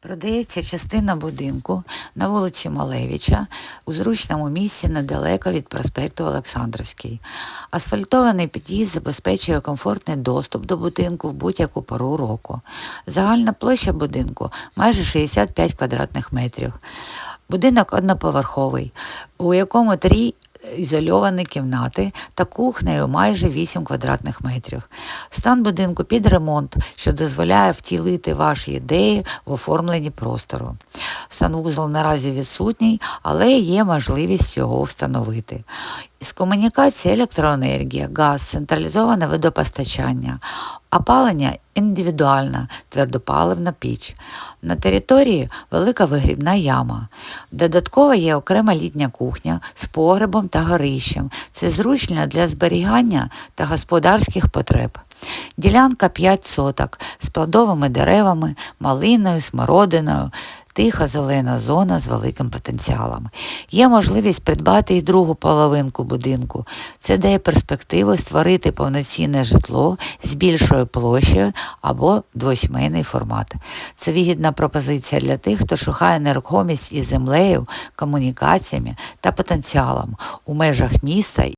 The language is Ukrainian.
Продається частина будинку на вулиці Малевича у зручному місці недалеко від проспекту Олександровський. Асфальтований під'їзд забезпечує комфортний доступ до будинку в будь-яку пору року. Загальна площа будинку майже 65 квадратних метрів. Будинок одноповерховий, у якому три ізольовані кімнати та кухнею майже 8 квадратних метрів. Стан будинку під ремонт, що дозволяє втілити ваші ідеї в оформленні простору. Санвузол наразі відсутній, але є можливість його встановити. З комунікації електроенергія, газ, централізоване водопостачання, опалення індивідуальна твердопаливна піч. На території велика вигрібна яма. Додатково є окрема літня кухня з погребом та горищем. Це зручно для зберігання та господарських потреб. Ділянка 5 соток з плодовими деревами, малиною, смородиною, тиха зелена зона з великим потенціалом. Є можливість придбати і другу половинку будинку. Це дає перспективу створити повноцінне житло з більшою площею або двосьмейний формат. Це вигідна пропозиція для тих, хто шукає нерухомість із землею, комунікаціями та потенціалом у межах міста